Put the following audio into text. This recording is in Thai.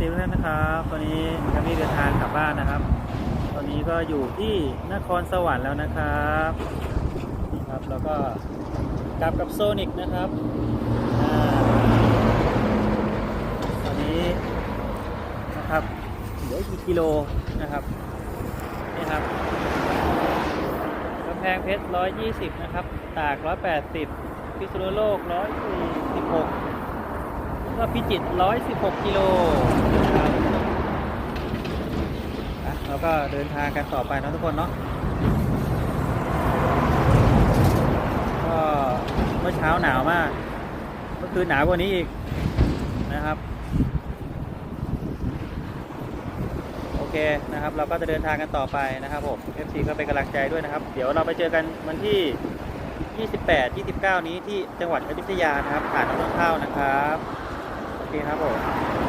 ซีทุกท่านนะครับตอนนี้แคมมี่เดินทางกลับบ้านนะครับ ตอนนี้ก็อยู่ที่นครสวรรค์แล้วนะครับนี่ครับแล้วก็กลับกับโซนิกนะครับตอนนี้นะครับเหลือกี่กิโลนะครับนี่ครับกำแพงเพชร 120 นะครับ ตาก 180 พิษณุโลก 146 ก็พิจิตร116 กิโลนะครับอะเราก็เดินทางกันต่อไปนะทุกคนเนาะก็เมื่อเช้าหนาวมากเมื่อคืนหนาวกว่านี้อีกนะครับ โอเคนะครับ เราก็จะเดินทางกันต่อไปนะครับผม FC ก็เป็นกำลังใจด้วยนะครับ เดี๋ยวเราไปเจอกันวันที่ 28 29 นี้ที่จังหวัดอยุธยานะครับผ่านน้ำต้นข้าวนะครับีครับผม